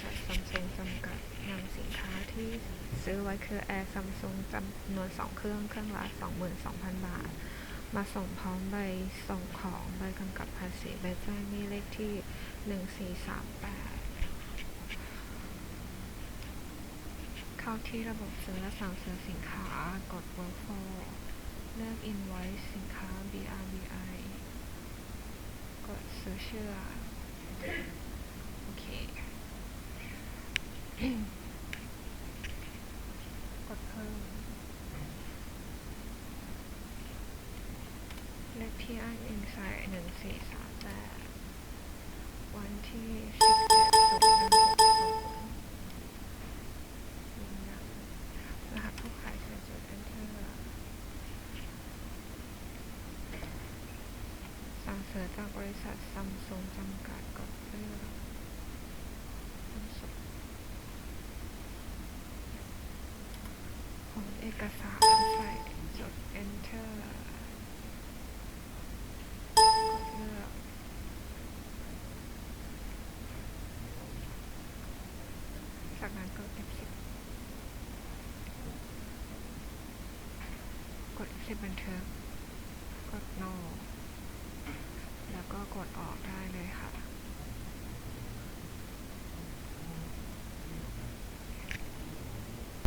ษัทซัมซุงจำกัดนำสินค้าที่ซื้อไว้คือแอร์ซัมซุงจำนวน 2 เครื่องเครื่องละ 22,000 บาท มาส่งพร้อมใบส่งของใบกำกับภาษีใบแจ้งหนี้เลขที่ 1438 เข้าที่ระบบซื้อและสั่งซื้อสินค้ากด workflow เลือก invoice สินค้า BRBI กดซื้อเชื่อโอเค กดเพิ่มเลขที่อ้างอิงใส่หนึ่งสี่สามแปดวันที่สิบเจ็ดศูนย์หนึ่งหกศูนย์ยืนยันรหัสผู้ขายใส่จุด enter สั่งซื้อจากบริษัทซัมซุงจำกัดกดเลือกนำส่ง ของเอกสารใส่จด enter กดเลือก จากนั้นกด F10 กด F10 บันทึกกด no